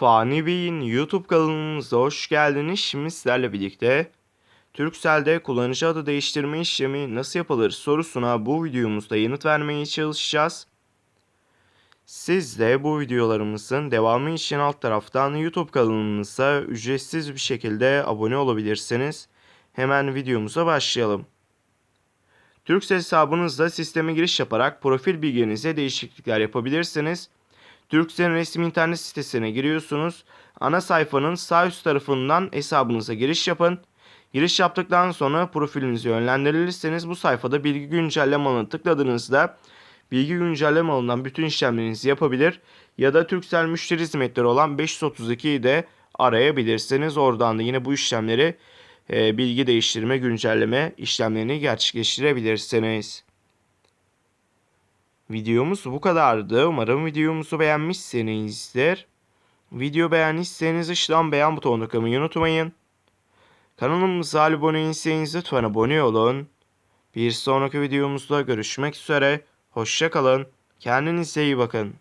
Fani Bey'in YouTube kanalımıza hoş geldiniz. Şimdi sizlerle birlikte Turkcell'de kullanıcı adı değiştirme işlemi nasıl yapılır sorusuna bu videomuzda yanıt vermeye çalışacağız. Siz de bu videolarımızın devamı için alt taraftan YouTube kanalımıza ücretsiz bir şekilde abone olabilirsiniz. Hemen videomuza başlayalım. Turkcell hesabınızda sisteme giriş yaparak profil bilginize değişiklikler yapabilirsiniz. Turkcell'in resmi internet sitesine giriyorsunuz. Ana sayfanın sağ üst tarafından hesabınıza giriş yapın. Giriş yaptıktan sonra profilinizi yönlendirilirseniz bu sayfada bilgi güncelleme alanına tıkladığınızda bilgi güncelleme alanından bütün işlemlerinizi yapabilir ya da Turkcell müşteri hizmetleri olan 532'yi de arayabilirsiniz. Oradan da yine bu işlemleri e, bilgi değiştirme, güncelleme işlemlerini gerçekleştirebilirsiniz. Videomuz bu kadardı. Umarım videomuzu beğenmişsinizdir. Video beğendiyseniz aşağıdan beğen butonuna tıklamayı unutmayın. Kanalımıza abone değilseniz lütfen abone olun. Bir sonraki videomuzda görüşmek üzere. Hoşça kalın. Kendinize iyi bakın.